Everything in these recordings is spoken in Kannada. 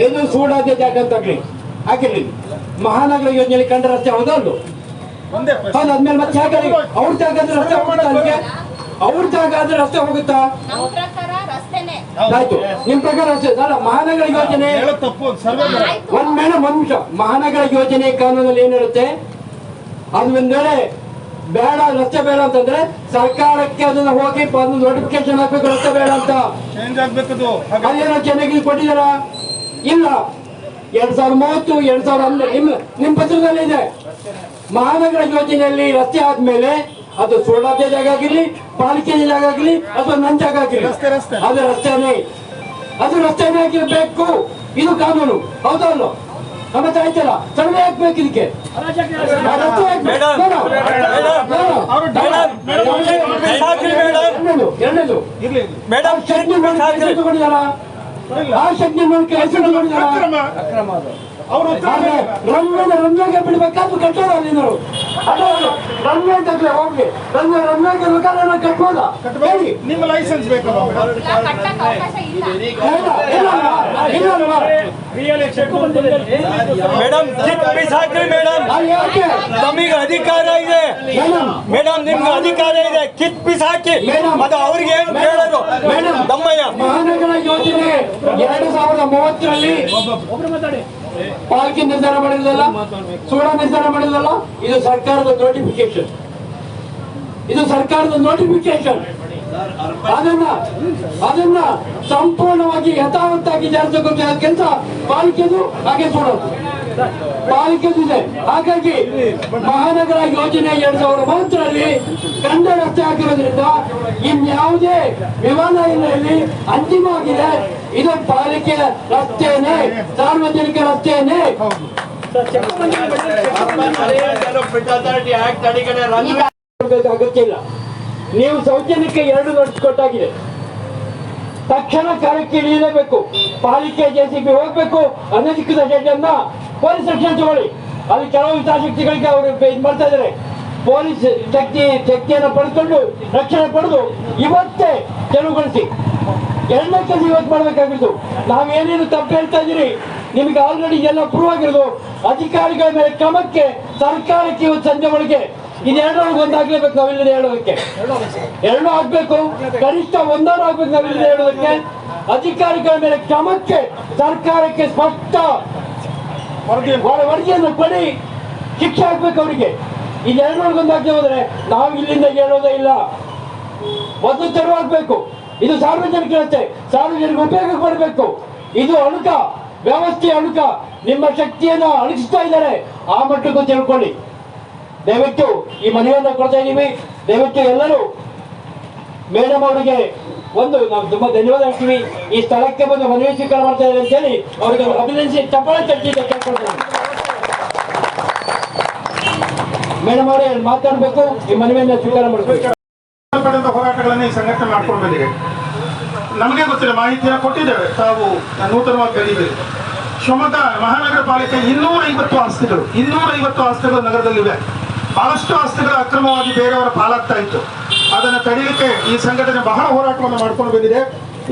ಇದು ಸೂಡಾದ ಜಾಗ ಅಂತ ಆಗ್ಲಿ. ಹಾಕಿರ್ಲಿ ಮಹಾನಗರ ಯೋಜನೆಯಲ್ಲಿ ಕಂಡ ರಸ್ತೆ ಹೌದಾ ಅದ್ಮೇಲೆ ಮತ್ತೆ ಅವ್ರ ಜಾಗ ಆದ್ರೆ ರಸ್ತೆ ಹೋಗುತ್ತಾ ಅಲ್ಲಿಗೆ? ಅವ್ರ ಜಾಗ ಆದ್ರೆ ರಸ್ತೆ ಹೋಗುತ್ತಾ? ಆಯ್ತು. ನಿಮ್ ಪ್ರಕಾರ ರಸ್ತೆ ಅಲ್ಲ ಮಹಾನಗರ ಯೋಜನೆ ಹೇಳೋ ತಪ್ಪು ಸರ್ವೆ ಆಯ್ತು. ಒಂದ್ ಮೇಡಮ್ ಒಂದ್ ನಿಮಿಷ. ಮಹಾನಗರ ಯೋಜನೆ ಕಾನೂನಲ್ಲಿ ಏನಿರುತ್ತೆ? ಅದು ಒಂದ್ ವೇಳೆ ಬೇಡ ರಸ್ತೆ ಬೇಡ ಅಂತಂದ್ರೆ ಸರ್ಕಾರಕ್ಕೆ ಅದನ್ನ ಹೋಗಿ ಒಂದು ನೋಟಿಫಿಕೇಶನ್ ಹಾಕ್ಬೇಕು ರಸ್ತೆ ಬೇಡ ಅಂತ. ಅದೇನೋ ಚೆನ್ನಾಗಿ ಕೊಟ್ಟಿದಾರ ಇಲ್ಲ. ಎರಡ್ ಸಾವಿರದ ಮೂವತ್ತು ಎರಡ್ ಸಾವಿರದ ಹನ್ನೆರಡು ನಿಮ್ ನಿಮ್ ಪತ್ರದಲ್ಲಿ ಇದೆ ಮಹಾನಗರ ಯೋಜನೆಯಲ್ಲಿ ರಸ್ತೆ ಆದ್ಮೇಲೆ ಅದು ಸೋಡಾದ ಜಾಗ ಆಗಿರ್ಲಿ ಪಾಲಿಕೆ ಜಾಗ ಆಗಿರ್ಲಿ ಅಥವಾ ನನ್ ಜಾಗ ಆಗಿರ್ಲಿ. ರಸ್ತೆ, ರಸ್ತೆ. ಅದು ರಸ್ತೆನೇ. ಅದು ರಸ್ತೆನೇ ಆಗಿರ್ಬೇಕು. ಇದು ಕಾನೂನು. ಹೌದಲ್ಲ ನಮ್ಮ ಮತ್ತೆ ಆಯ್ತಲ್ಲ? ಸಣ್ಣ ಹಾಕ್ಬೇಕು ಇದಕ್ಕೆ. ಎರಡನೇದು ಎರಡನೇದು ಆ ತಗೊಂಡಿದಾರ ಅಕ್ರಮ ಅವರು ರಂಗನ ರಂಗಾಗೆ ಬಿಡ್ಬೇಕಾದ್ರು ಕಟ್ಟೋದ ನೀನು ರನ್ವೇ ಅಂತಲೇ ಹೋಗ್ಲಿ ರನ್ವೇ ರನ್ವೇಗೆ ಬೇಕಾದ್ರೆ ಕಟ್ಬೋದ ಹೇಳಿ ನಿಮ್ಮ ಲೈಸೆನ್ಸ್ ಬೇಕು? ಮೇಡಮ್ ಕಿಟ್ ಬಿಸಾಕ್ರಿ ಮೇಡಮ್ ನಮಗೆ ಅಧಿಕಾರ ಇದೆ ಮೇಡಮ್ ನಿಮ್ಗೆ ಅಧಿಕಾರ ಇದೆ ಕಿತ್ ಬಿಸಾಕಿ ಮೇಡಮ್. ಅದು ಅವ್ರಿಗೆ ಏನು ಕೇಳೋದು ಮೇಡಮ್. ದಮ್ಮಯ್ಯ ಮಹಾನಗರ ಯೋಜನೆ ಎರಡು ಸಾವಿರದ ಮೂವತ್ತರಲ್ಲಿ ಪಾಲ್ಕಿ ನಿರ್ಧಾರ ಮಾಡಿದಲ್ಲ ಸೂಡ ನಿರ್ಧಾರ ಮಾಡಿದ್ರಲ್ಲ? ಇದು ಸರ್ಕಾರದ ನೋಟಿಫಿಕೇಶನ್ ಇದು ಸರ್ಕಾರದ ನೋಟಿಫಿಕೇಶನ್ ಅದನ್ನ ಅದನ್ನ ಸಂಪೂರ್ಣವಾಗಿ ಯಥಾವತ್ತಾಗಿ ಜಾರಿಗೊಳಿಸಿದ ಕೆಲಸ ಪಾಲಿಕೆದು, ಹಾಗೆ ಸೂಡೋದು. ಪಾಲಿಕೆದು ಇದೆ ಹಾಗಾಗಿ ಮಹಾನಗರ ಯೋಜನೆ ಎರಡ್ ಸಾವಿರದ ಮೂವತ್ತರಲ್ಲಿ ಕಂದ ರಸ್ತೆ ಹಾಕಿರೋದ್ರಿಂದ ಇನ್ಯಾವುದೇ ವಿಮಾನ ಇಲ್ಲಿ ಅಂತಿಮವಾಗಿದೆ. ಇದು ಪಾಲಿಕೆ ರಸ್ತೆಯೇ ಸಾರ್ವಜನಿಕ ರಸ್ತೆಯೇ ಅಗತ್ಯ ಇಲ್ಲ ನೀವು ಸೌಜನ್ಯಕ್ಕೆ ಎರಡು ವರ್ಷ ಕೊಟ್ಟಾಗಿದೆ. ತಕ್ಷಣ ಕಾರ್ಯಕ್ಕೆ ಇಳಿಯಲೇಬೇಕು. ಪಾಲಿಕೆ ಜೆಸಿಬಿ ಹೋಗ್ಬೇಕು. ಅನಧಿಕೃತ ಶೆಡ್ ಅನ್ನ ಪೊಲೀಸ್ ರಕ್ಷಣೆ ತಗೊಳ್ಳಿ. ಅಲ್ಲಿ ಕೆಲವು ಹಿತಾಸಕ್ತಿಗಳಿಗೆ ಅವರು ಇದು ಮಾಡ್ತಾ ಇದ್ದಾರೆ. ಪೊಲೀಸ್ ಶಕ್ತಿ, ಶಕ್ತಿಯನ್ನು ಪಡೆದುಕೊಂಡು ರಕ್ಷಣೆ ಪಡೆದು ಇವತ್ತೇ ತೆರವುಗೊಳಿಸಿ ಎರಡನೇ ಕೆಲಸ ಇವತ್ತು ಮಾಡಬೇಕಾಗಿತ್ತು ನಾವೇನೇನು ತಪ್ಪು ಹೇಳ್ತಾ ಇದ್ದೀರಿ? ನಿಮಗೆ ಆಲ್ರೆಡಿ ಎಲ್ಲ ಪ್ರೂವ್ ಆಗಿರೋದು. ಅಧಿಕಾರಿಗಳ ಮೇಲೆ ಕ್ರಮಕ್ಕೆ, ಸರ್ಕಾರಕ್ಕೆ ಇವತ್ತು ಸಂಜೆ ಒಳಗೆ ಇದೆರಡರೊಳಗೆ ಒಂದಾಗ್ಲೇಬೇಕು ನಾವಿಲ್ಲದೆ ಹೇಳೋದಕ್ಕೆ. ಎರಡು ಆಗ್ಬೇಕು. ಕನಿಷ್ಠ ಒಂದಾರು ಆಗ್ಬೇಕು ನಾವಿಲ್ಲದೆ ಹೇಳೋದಕ್ಕೆ. ಅಧಿಕಾರಿಗಳ ಮೇಲೆ ಕ್ರಮಕ್ಕೆ, ಸರ್ಕಾರಕ್ಕೆ ಸ್ಪಷ್ಟ ವರದಿಯನ್ನು ಕೊಡಿ. ಶಿಕ್ಷೆ ಹಾಕ್ಬೇಕು ಅವರಿಗೆ. ಇದೆರಡರೊಳಗೆ ಒಂದಾಗದೆ ಹೋದ್ರೆ, ನಾವು ಇಲ್ಲಿಂದ ಹೇಳೋದೇ ಇಲ್ಲ. ಒಂದು ತೆರವಾಗಬೇಕು ಇದು ಸಾರ್ವಜನಿಕ ರಸ್ತೆ ಸಾರ್ವಜನಿಕ ಉಪಯೋಗ ಮಾಡಬೇಕು ಇದು ಅಣುಕ. ವ್ಯವಸ್ಥೆ ಅಣುಕ. ನಿಮ್ಮ ಶಕ್ತಿಯನ್ನು ಅಣಗಿಸ್ತಾ ಇದ್ದಾರೆ. ಆ ಮಟ್ಟಕ್ಕೂ ತಿಳ್ಕೊಳ್ಳಿ ದಯವಿಟ್ಟು ಈ ಮನೆಯನ್ನು ಕೊಡ್ತಾ ಇದ್ದೀವಿ ದಯವಿಟ್ಟು ಎಲ್ಲರೂ ಮೇಡಮ್ ಅವರಿಗೆ ಒಂದು, ನಾವು ತುಂಬಾ ಧನ್ಯವಾದ ಹೇಳ್ತೀವಿ. ಈ ಸ್ಥಳಕ್ಕೆ ಬಂದು ಮನವಿ ಸ್ವೀಕಾರ ಮಾಡ್ತಾ ಇದ್ದಾರೆ ಅಂತ ಹೇಳಿ ಅವರಿಗೆ ಅಭಿನಂದಿಸಿ ಚಪ್ಪಾಳೆ ತಟ್ಟಿದ್ದೆ ಅಂತ ಕೇಳ್ಕೊಳ್ತೀನಿ. ಮೇಡಮ್ ಅವರೇ ಮಾತಾಡಬೇಕು, ಈ ಮನವಿಯನ್ನು ಸ್ವೀಕಾರ ಮಾಡಬೇಕು ಹೋರಾಟಗಳನ್ನ ಈ ಸಂಘಟನೆ ಮಾಡ್ಕೊಂಡು ಬಂದಿದೆ. ನಮಗೆ ಗೊತ್ತಿಲ್ಲ, ಮಾಹಿತಿಯನ್ನು ಕೊಟ್ಟಿದ್ದೇವೆ. ತಾವು ನೂತನವಾಗಿ ಬೆಳೆದಿದ್ದೀರಿ ಶಿವಮೊಗ್ಗ ಮಹಾನಗರ ಪಾಲಿಕೆ ಇನ್ನೂರ ಐವತ್ತು ಆಸ್ತಿಗಳು ಇನ್ನೂರ ಐವತ್ತು ಆಸ್ತಿಗಳು ನಗರದಲ್ಲಿವೆ. ಬಹಳಷ್ಟು ಆಸ್ತಿಗಳು ಅಕ್ರಮವಾಗಿ ಬೇರೆಯವರ ಪಾಲಾಗ್ತಾ ಇತ್ತು. ಅದನ್ನು ತಡೆಯಲಿಕ್ಕೆ ಈ ಸಂಘಟನೆ ಬಹಳ ಹೋರಾಟವನ್ನು ಮಾಡ್ಕೊಂಡು ಬಂದಿದೆ.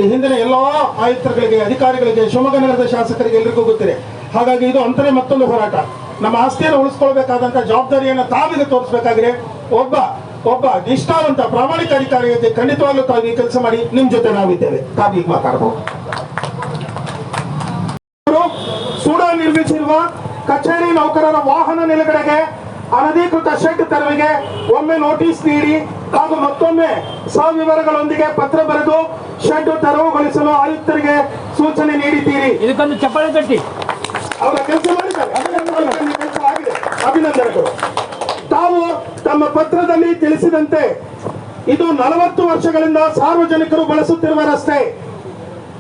ಈ ಹಿಂದಿನ ಎಲ್ಲಾ ಆಯುಕ್ತರುಗಳಿಗೆ, ಅಧಿಕಾರಿಗಳಿಗೆ, ಶಿವಮೊಗ್ಗ ನಗರದ ಶಾಸಕರಿಗೆ ಎಲ್ರಿಗೂ ಗೊತ್ತಿದೆ. ಹಾಗಾಗಿ ಇದು ಅಂತಲೇ ಮತ್ತೊಂದು ಹೋರಾಟ. ನಮ್ಮ ಆಸ್ತಿಯನ್ನು ಉಳಿಸ್ಕೊಳ್ಬೇಕಾದಂತ ಜವಾಬ್ದಾರಿಯನ್ನು ತಾವಿಗೆ ತೋರಿಸಬೇಕಾಗಿದೆ. ಒಬ್ಬ ಒಬ್ಬ ನಿಷ್ಠಾವಂತ ಪ್ರಾಮಾಣಿಕ ಅಧಿಕಾರಿ ಜೊತೆ ಖಂಡಿತವಾಗ್ಲೂ ತಾವು ಕೆಲಸ ಮಾಡಿ ನಿಮ್ ಜೊತೆ ನಾವಿದ್ದೇವೆ. ತಾವೀಗ ಮಾತಾಡಬಹುದು ಸೂಡ ನಿರ್ಮಿಸಿರುವ ಕಚೇರಿ ನೌಕರರ ವಾಹನ ನಿಲುಗಡೆಗೆ ಅನಧಿಕೃತ ಶೆಡ್ ತೆರವಿಗೆ ಒಮ್ಮೆ ನೋಟಿಸ್ ನೀಡಿ ಹಾಗೂ ಮತ್ತೊಮ್ಮೆ ಸವಿವರಗಳೊಂದಿಗೆ ಪತ್ರ ಬರೆದು ಶೆಡ್ ತೆರವುಗೊಳಿಸಲು ಆಯುಕ್ತರಿಗೆ ಸೂಚನೆ ನೀಡಿದ್ದೀರಿ. ಇದಕ್ಕೊಂದು ಚಪ್ಪಾಳೆ ತಟ್ಟಿ ಅವರ ಕೆಲಸ ಮಾಡಿದ್ದಾರೆ. ಅಭಿನಂದನೆಗಳು. ತಾವು ತಮ್ಮ ಪತ್ರದಲ್ಲಿ ತಿಳಿಸಿದಂತೆ ಇದು ನಲವತ್ತು ವರ್ಷಗಳಿಂದ ಸಾರ್ವಜನಿಕರು ಬಳಸುತ್ತಿರುವ ರಸ್ತೆ.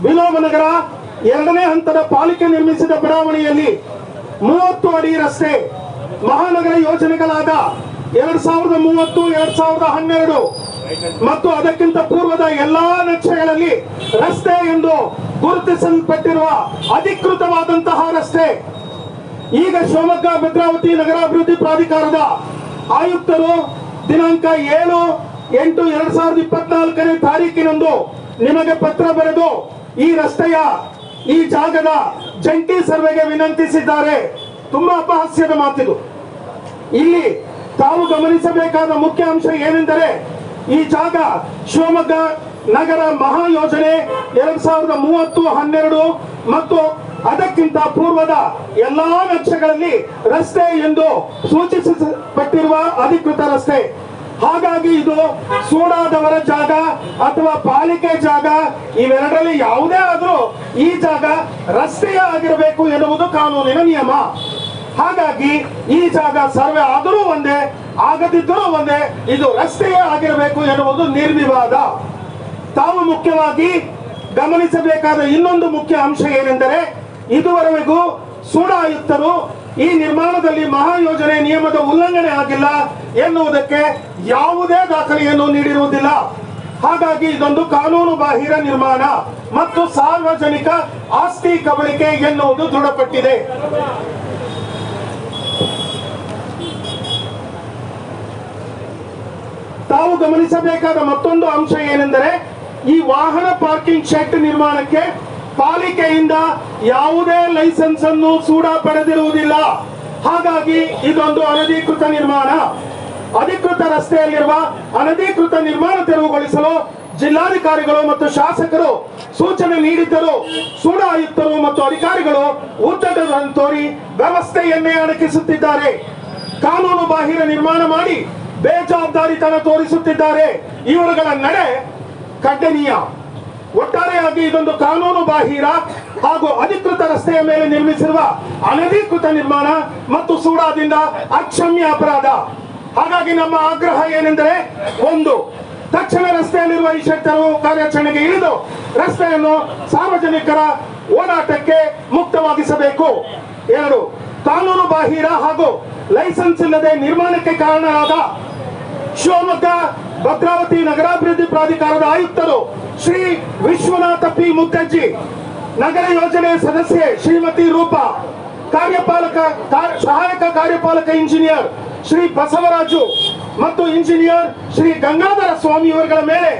ವಿಲೋಮನಗರ ಎರಡನೇ ಹಂತದ ಪಾಲಿಕೆ ನಿರ್ಮಿಸಿದ ಬಡಾವಣೆಯಲ್ಲಿ ಮೂವತ್ತು ಅಡಿ ರಸ್ತೆ. ಮಹಾನಗರ ಯೋಜನೆಗಳಾದ ಎರಡ್ ಸಾವಿರದ ಮೂವತ್ತು, ಎರಡ್ ಸಾವಿರದ ಹನ್ನೆರಡು ಮತ್ತು ಅದಕ್ಕಿಂತ ಪೂರ್ವದ ಎಲ್ಲಾ ನಕ್ಷೆಗಳಲ್ಲಿ ರಸ್ತೆ ಎಂದು ಗುರುತಿಸಲ್ಪಟ್ಟಿರುವ ಅಧಿಕೃತವಾದಂತಹ ರಸ್ತೆ. ಈಗ ಶಿವಮೊಗ್ಗ, ಭದ್ರಾವತಿ ನಗರಾಭಿವೃದ್ಧಿ ಪ್ರಾಧಿಕಾರದ ಆಯುಕ್ತರು ದಿನಾಂಕ ಏಳು ಎಂಟು ಎರಡ್ ಸಾವಿರದ ಇಪ್ಪತ್ನಾಲ್ಕನೇ ತಾರೀಕಿನಂದು ನಿಮಗೆ ಪತ್ರ ಬರೆದು ಈ ರಸ್ತೆಯ ಈ ಜಾಗದ ಜಂಟಿ ಸರ್ವೆಗೆ ವಿನಂತಿಸಿದ್ದಾರೆ. ತುಂಬಾ ಅಪಹಾಸ್ಯದ ಮಾತಿದು. ಇಲ್ಲಿ ತಾವು ಗಮನಿಸಬೇಕಾದ ಮುಖ್ಯ ಅಂಶ ಏನೆಂದರೆ ಈ ಜಾಗ ಶಿವಮೊಗ್ಗ ನಗರ ಮಹಾ ಯೋಜನೆ ಎರಡ್ ಸಾವಿರದ ಮೂವತ್ತು, ಹನ್ನೆರಡು ಮತ್ತು ಅದಕ್ಕಿಂತ ಪೂರ್ವದ ಎಲ್ಲಾ ನಕ್ಷೆಗಳಲ್ಲಿ ರಸ್ತೆ ಎಂದು ಸೂಚಿಸಲ್ಪಟ್ಟಿರುವ ಅಧಿಕೃತ ರಸ್ತೆ. ಹಾಗಾಗಿ ಇದು ಸೂಡಾದವರ ಜಾಗ ಅಥವಾ ಪಾಲಿಕೆ ಜಾಗ. ಇವೆರಡರಲ್ಲಿ ಯಾವುದೇ ಆದರೂ ಈ ಜಾಗ ರಸ್ತೆಯ ಆಗಿರಬೇಕು ಎನ್ನುವುದು ಕಾನೂನಿನ ನಿಯಮ. ಹಾಗಾಗಿ ಈ ಜಾಗ ಸರ್ವೆ ಆದರೂ ಒಂದೇ, ಆಗದಿದ್ದರೂ ಒಂದೇ, ಇದು ರಸ್ತೆಯೇ ಆಗಿರಬೇಕು ಎನ್ನುವುದು ನಿರ್ವಿವಾದ. ತಾವು ಮುಖ್ಯವಾಗಿ ಗಮನಿಸಬೇಕಾದ ಇನ್ನೊಂದು ಮುಖ್ಯ ಅಂಶ ಏನೆಂದರೆ, ಇದುವರೆಗೂ ಸೂಡ ಆಯುಕ್ತರು ಈ ನಿರ್ಮಾಣದಲ್ಲಿ ಮಹಾಯೋಜನೆ ನಿಯಮದ ಉಲ್ಲಂಘನೆ ಆಗಿಲ್ಲ ಎನ್ನುವುದಕ್ಕೆ ಯಾವುದೇ ದಾಖಲೆಯನ್ನು ನೀಡಿರುವುದಿಲ್ಲ. ಹಾಗಾಗಿ ಇದೊಂದು ಕಾನೂನು ಬಾಹಿರ ನಿರ್ಮಾಣ ಮತ್ತು ಸಾರ್ವಜನಿಕ ಆಸ್ತಿ ಕಬಳಿಕೆ ಎನ್ನುವುದು ದೃಢಪಟ್ಟಿದೆ. ತಾವು ಗಮನಿಸಬೇಕಾದ ಮತ್ತೊಂದು ಅಂಶ ಏನೆಂದರೆ ಈ ವಾಹನ ಪಾರ್ಕಿಂಗ್ ಶೆಡ್ ನಿರ್ಮಾಣಕ್ಕೆ ಪಾಲಿಕೆಯಿಂದ ಯಾವುದೇ ಲೈಸೆನ್ಸ್ ಅನ್ನು ಸೂಡ ಪಡೆದಿರುವುದಿಲ್ಲ. ಹಾಗಾಗಿ ಇದೊಂದು ಅನಧಿಕೃತ ನಿರ್ಮಾಣ. ಅಧಿಕೃತ ರಸ್ತೆಯಲ್ಲಿರುವ ಅನಧಿಕೃತ ನಿರ್ಮಾಣ ತೆರವುಗೊಳಿಸಲು ಜಿಲ್ಲಾಧಿಕಾರಿಗಳು ಮತ್ತು ಶಾಸಕರು ಸೂಚನೆ ನೀಡಿದ್ದರು. ಸೂಡ ಆಯುಕ್ತರು ಮತ್ತು ಅಧಿಕಾರಿಗಳು ಉದ್ದಟಗಳನ್ನು ತೋರಿ ವ್ಯವಸ್ಥೆಯನ್ನೇ ಅಣಕಿಸುತ್ತಿದ್ದಾರೆ. ಕಾನೂನು ಬಾಹಿರ ನಿರ್ಮಾಣ ಮಾಡಿ ಬೇಜವಾಬ್ದಾರಿತನ ತೋರಿಸುತ್ತಿದ್ದಾರೆ. ಇವರುಗಳ ನಡೆ ಖಂಡನೀಯ. ಒಟ್ಟಾರೆಯಾಗಿ ಇದೊಂದು ಕಾನೂನು ಬಾಹಿರ ಹಾಗೂ ಅಧಿಕೃತ ರಸ್ತೆಯ ಮೇಲೆ ನಿರ್ಮಿಸಿರುವ ಅನಧಿಕೃತ ನಿರ್ಮಾಣ ಮತ್ತು ಸೂಡಾದಿಂದ ಅಕ್ಷಮ್ಯ ಅಪರಾಧ. ಹಾಗಾಗಿ ನಮ್ಮ ಆಗ್ರಹ ಏನೆಂದರೆ, ಒಂದು, ತಕ್ಷಣ ರಸ್ತೆಯಲ್ಲಿರುವ ಈ ಶಕ್ತರು ಕಾರ್ಯಾಚರಣೆಗೆ ಇಳಿದು ರಸ್ತೆಯನ್ನು ಸಾರ್ವಜನಿಕರ ಓಡಾಟಕ್ಕೆ ಮುಕ್ತವಾಗಿಸಬೇಕು. ಎರಡು ಕಾನೂನು ಬಾಹಿರ ಹಾಗೂ ಲೈಸೆನ್ಸ್ ಇಲ್ಲದೆ ನಿರ್ಮಾಣಕ್ಕೆ ಕಾರಣರಾದ ಶಿವಮೊಗ್ಗ ಭದ್ರಾವತಿ ನಗರಾಭಿವೃದ್ಧಿ ಪ್ರಾಧಿಕಾರದ ಆಯುಕ್ತರು ಶ್ರೀ ವಿಶ್ವನಾಥ ಪಿ ಮುಖರ್ಜಿ ನಗರ ಯೋಜನೆ ಸದಸ್ಯೆ ಶ್ರೀಮತಿ ರೂಪಾ, ಕಾರ್ಯಪಾಲಕ ಸಹಾಯಕ ಕಾರ್ಯಪಾಲಕ ಇಂಜಿನಿಯರ್ ಶ್ರೀ ಬಸವರಾಜು ಮತ್ತು ಇಂಜಿನಿಯರ್ ಶ್ರೀ ಗಂಗಾಧರ ಸ್ವಾಮಿ ಇವರುಗಳ ಮೇಲೆ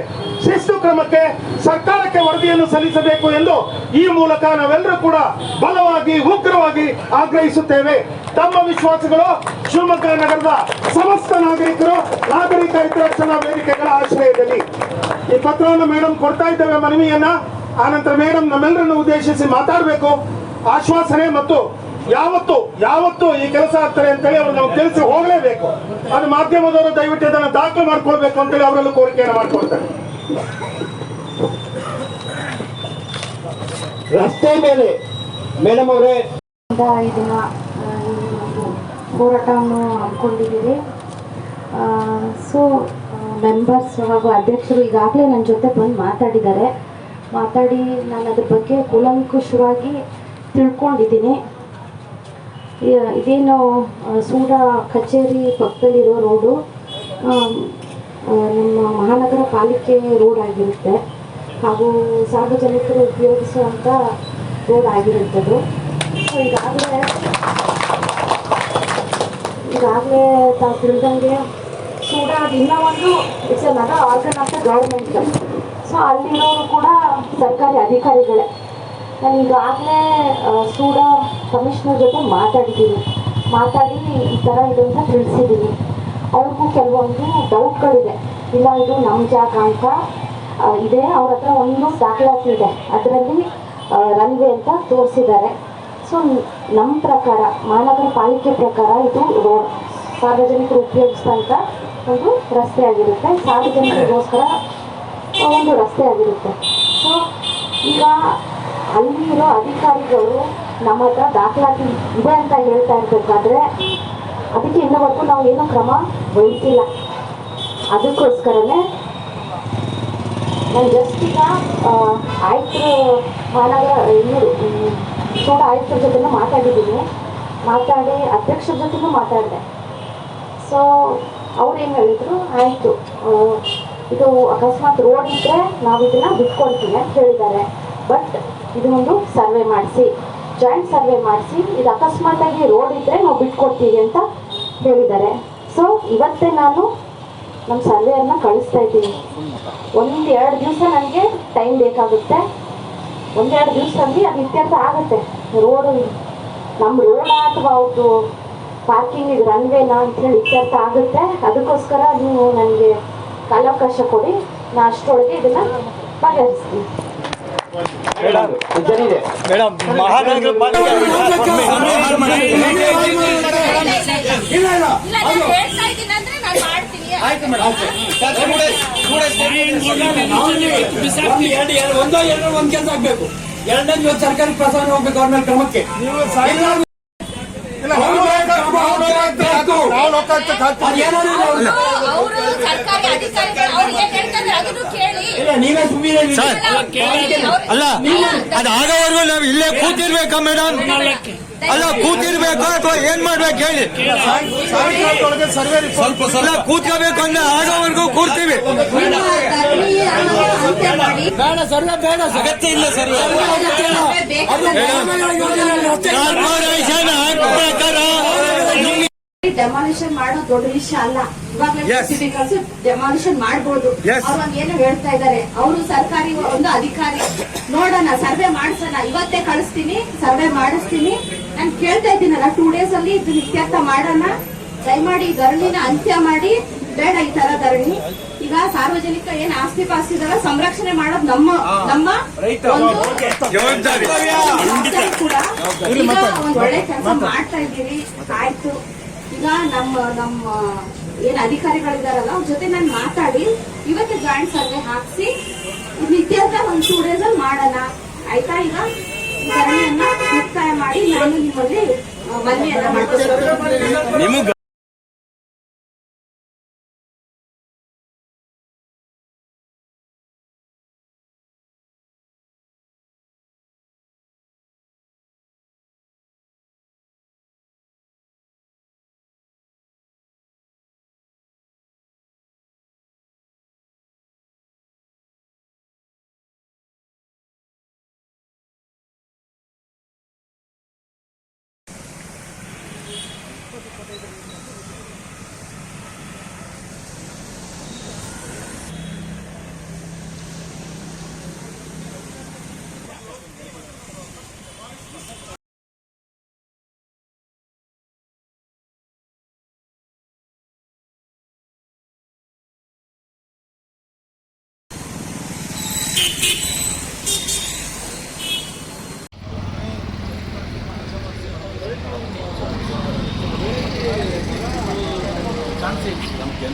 ಶಿಸ್ತು ಕ್ರಮಕ್ಕೆ ಸರ್ಕಾರಕ್ಕೆ ವರದಿಯನ್ನು ಸಲ್ಲಿಸಬೇಕು ಎಂದು ಈ ಮೂಲಕ ನಾವೆಲ್ಲರೂ ಕೂಡ ಬಲವಾಗಿ, ಉಗ್ರವಾಗಿ ಆಗ್ರಹಿಸುತ್ತೇವೆ. ತಮ್ಮ ವಿಶ್ವಾಸಗಳು ಶಿವಮೊಗ್ಗ ನಗರದ ಸಮಸ್ತ ನಾಗರಿಕರು ನಾಗರಿಕ ಹಿತರಕ್ಷಣಾ ವೇದಿಕೆಗಳ ಆಶ್ರಯದಲ್ಲಿ ಈ ಪತ್ರವನ್ನು ಮೇಡಮ್ ಕೊಡ್ತಾ ಇದ್ದೇವೆ ಮನವಿಯನ್ನ. ಆನಂತರ ಮೇಡಮ್ ನಮ್ಮೆಲ್ಲರನ್ನು ಉದ್ದೇಶಿಸಿ ಮಾತಾಡಬೇಕು. ಆಶ್ವಾಸನೆ ಮತ್ತು ಯಾವತ್ತು ಯಾವತ್ತು ಈ ಕೆಲಸ ಆಗ್ತಾರೆ ಅಂತೇಳಿ ಅವ್ರು ನಾವು ತಿಳಿಸಿ ಹೋಗಲೇಬೇಕು. ಅದು ಮಾಧ್ಯಮದವರು ದಯವಿಟ್ಟು ಅದನ್ನು ದಾಖಲು ಮಾಡ್ಕೊಳ್ಬೇಕು ಅಂತೇಳಿ ಅವರಲ್ಲೂ ಕೋರಿಕೆಯನ್ನು ಮಾಡ್ಕೊಳ್ತಾರೆ. ರಸ್ತೆ ಮೇಲೆ ಮೇಡಮ್ ಅವರೇ ಇಂದ ಇದನ್ನ ಆ, ಈ ಒಂದು ಹೋರಾಟವನ್ನು ಹಮ್ಮಿಕೊಂಡಿದ್ದೀರಿ. ಸೊ ಮೆಂಬರ್ಸ್ ಹಾಗೂ ಅಧ್ಯಕ್ಷರು ಈಗಾಗಲೇ ನನ್ನ ಜೊತೆ ಬಂದು ಮಾತಾಡಿದ್ದಾರೆ. ಮಾತಾಡಿ ನಾನು ಅದ್ರ ಬಗ್ಗೆ ಕೂಲಂಕುಷವಾಗಿ ತಿಳ್ಕೊಂಡಿದ್ದೀನಿ. ಇದೇನು ಸೂಡ ಕಚೇರಿ ಪಕ್ಕದಲ್ಲಿರೋ ರೋಡು. ನಮ್ಮ ಮಹಾನಗರ ಪಾಲಿಕೆ ರೋಡ್ ಆಗಿರುತ್ತೆ. ಹಾಗೂ ಸಾರ್ವಜನಿಕರು ಉಪಯೋಗಿಸುವಂಥ ರೋಡ್ ಆಗಿರುತ್ತದು. ಸೊ ಈಗಾಗಲೇ ಈಗಾಗಲೇ ತಾವು ತಿಳಿದಂಗೆ ಸೂಡಾ ಇನ್ನೂ ಒಂದು it's another organ of the government so ಅಲ್ಲಿರೋರು ಕೂಡ ಸರ್ಕಾರಿ ಅಧಿಕಾರಿಗಳೇ. ನಾನು ಈಗಾಗಲೇ ಸೂಡಾ ಕಮಿಷನರ್ ಜೊತೆ ಮಾತಾಡಿದ್ದೀನಿ. ಮಾತಾಡಿ ಈ ಥರ ಇದೆ ಅಂತ ತಿಳಿಸಿದ್ದೀನಿ. ಅವ್ರಿಗೂ ಕೆಲವೊಂದು ಡೌಟ್ಗಳಿದೆ ಇಲ್ಲ, ಇದು ನಮ್ಮ ಜಾಗ ಅಂತ ಇದೆ. ಅವ್ರ ಹತ್ರ ಒಂದು ದಾಖಲಾತಿ ಇದೆ. ಅದರಲ್ಲಿ ರನ್ವೇ ಅಂತ ತೋರಿಸಿದ್ದಾರೆ. ಸೊ ನಮ್ಮ ಪ್ರಕಾರ ಮಹಾನಗರ ಪಾಲಿಕೆ ಪ್ರಕಾರ ಇದು ರೋಡ್ ಸಾರ್ವಜನಿಕರು ಉಪಯೋಗಿಸ್ತಂಥ ಒಂದು ರಸ್ತೆ ಆಗಿರುತ್ತೆ. ಸಾರ್ವಜನಿಕರಿಗೋಸ್ಕರ ಒಂದು ರಸ್ತೆ ಆಗಿರುತ್ತೆ. ಸೊ ಈಗ ಅಲ್ಲಿರೋ ಅಧಿಕಾರಿಗಳು ನಮ್ಮ ಹತ್ರ ದಾಖಲಾತಿ ಇದೆ ಅಂತ ಹೇಳ್ತಾ ಇರಬೇಕಾದ್ರೆ, ಅದಕ್ಕೆ ಇನ್ನವರೆಗೂ ನಾವು ಏನೂ ಕ್ರಮ ವಹಿಸಿಲ್ಲ. ಅದಕ್ಕೋಸ್ಕರನೇ ನಾನು ಜಸ್ಟ್ ಈಗ ಆಯ್ತು ಮಹಾನಗರ ಇವರು ಸೋಡ ಆಯುಕ್ತರ ಜೊತೆ ಮಾತಾಡಿದ್ದೀನಿ. ಮಾತಾಡಿ ಅಧ್ಯಕ್ಷರ ಜೊತೆನೂ ಮಾತಾಡಿದೆ. ಸೊ ಏನು ಹೇಳಿದ್ರು? ಆಯಿತು. ಇದು ಅಕಸ್ಮಾತ್ ರೋಡ್ ಇದ್ದರೆ ನಾವು ಇದನ್ನು ಬಿಟ್ಕೊಳ್ತೀವಿ ಅಂತ ಹೇಳಿದ್ದಾರೆ. ಬಟ್ ಇದೊಂದು ಸರ್ವೆ ಮಾಡಿಸಿ, ಜಾಯಿಂಟ್ ಸರ್ವೆ ಮಾಡಿಸಿ, ಇದು ಅಕಸ್ಮಾತಾಗಿ ರೋಡ್ ಇದ್ದರೆ ನಾವು ಬಿಟ್ಕೊಡ್ತೀವಿ ಅಂತ ಹೇಳಿದ್ದಾರೆ. ಸೊ ಇವತ್ತೇ ನಾನು ನಮ್ಮ ಸರ್ವೆಯನ್ನು ಕಳಿಸ್ತಾ ಇದ್ದೀನಿ. ಒಂದು ಎರಡು ದಿವಸ ನನಗೆ ಟೈಮ್ ಬೇಕಾಗುತ್ತೆ. ಒಂದೆರಡು ದಿವಸದಲ್ಲಿ ಅದು ಇತ್ಯರ್ಥ ಆಗುತ್ತೆ. ರೋಡು ನಮ್ಮ ರೋಡ ಅಥವಾ ಅವ್ರದ್ದು ಪಾರ್ಕಿಂಗ್ ರನ್ವೇನಾ ಅಂತೇಳಿ ಇತ್ಯರ್ಥ ಆಗುತ್ತೆ ಅದಕ್ಕೋಸ್ಕರ ನೀವು ನನಗೆ ಕಾಲಾವಕಾಶ ಕೊಡಿ ನಾ ಅಷ್ಟರೊಳಗೆ ಇದನ್ನ ಬಗೆಹರಿಸ್ತೀನಿ ಮೇಡಮ್ ಒಂದೋ ಎರಡೋ ಒಂದ್ ಕೆಲಸ ಆಗ್ಬೇಕು ಎರಡನೇ ಇವತ್ತು ಸರ್ಕಾರಿ ಪ್ರಸಾರ ಹೋಗ್ಬೇಕು ಅವ್ರ ಮೇಲೆ ಕ್ರಮಕ್ಕೆ ನಾವು ಸುಮ್ಮನೆ ಅಲ್ಲ ಅದಾಗವರೆಗೂ ನಾವು ಇಲ್ಲೇ ಕೂತಿರ್ಬೇಕಾ ಮೇಡಮ್ ಅಲ್ಲ ಕೂತಿರ್ಬೇಕು ಅಥವಾ ಏನ್ ಮಾಡ್ಬೇಕು ಹೇಳಿ? ಸ್ವಲ್ಪ ಸ್ವಲ್ಪ. ಸರ್ವೆ ಕೂತ್ಕೋಬೇಕು ಅಂದ್ರೆ ಆಗೋವರೆಗೂ ಕೂರ್ತೀವಿ. ಬೇಡ ಸರ್ವೆ ಬೇಡ ಸರ್. ಅಗತ್ಯ ಇಲ್ಲ ಸರ್ ಅದು ಗ್ರಾಮಗಳ ಯೋಜನೆಯಲ್ಲಿ ಕಾರ್ಪೊರೇಷನ್ ಪ್ರಕಾರ ಡೆಮಾಲಿಷನ್ ಮಾಡೋ ದೊಡ್ಡ ವಿಷಯ ಅಲ್ಲ. ಇವಾಗ Yes. ಸಿಟಿ ಕಲ್ಸಿ ಡೆಮಾಲಿಷನ್ ಮಾಡ್ಬೋದು. Yes. ಅವ್ರು ಏನೋ ಹೇಳ್ತಾ ಇದಾರೆ ಅವರು ಸರ್ಕಾರಿ ಒಂದು ಅಧಿಕಾರಿ. ನೋಡೋಣ ಸರ್ವೆ ಮಾಡಿಸೋಣ. ಇವತ್ತೇ ಕಳಿಸ್ತೀನಿ ಸರ್ವೆ ಮಾಡಿಸ್ತೀನಿ. ನಾನು ಕೇಳ್ತಾ ಇದ್ದೀನಲ್ಲ ಟೂ ಡೇಸ್ ಅಲ್ಲಿ ಇದು ಇತ್ಯರ್ಥ ಮಾಡೋಣ. ದಯಮಾಡಿ ಧರಣಿನ ಅಂತ್ಯ ಮಾಡಿ. ಬೇಡ ಈ ತರ ಧರಣಿ. ಈಗ ಸಾರ್ವಜನಿಕ ಏನ್ ಆಸ್ತಿ ಪಾಸ್ತಿ ಇದೆಲ್ಲ ಸಂರಕ್ಷಣೆ ಮಾಡೋದು ನಮ್ಮ ನಮ್ಮ ಒಂದ್ ಒಳ್ಳೆ ಕೆಲಸ ಮಾಡ್ತಾ ಇದ್ದೀರಿ. ಆಯ್ತು. ಈಗ ನಮ್ಮ ನಮ್ಮ ಏನ್ ಅಧಿಕಾರಿಗಳಿದಾರಲ್ಲ ಅವ್ರ ಜೊತೆ ನಾನು ಮಾತಾಡಿ. ಇವತ್ತು ಜಾಯಿಂಟ್ ಸರ್ವೆ ಹಾಕ್ಸಿ. ಇದು ಒಂದು ಒಂದ್ ಟೂ ಡೇಸ್ ಅಲ್ಲಿ ಮಾಡೋಣ ಆಯ್ತಾ ಈಗ? ಮುಕ್ತಾಯ ಮಾಡಿ ನಾನು ನಿಮ್ಮಲ್ಲಿ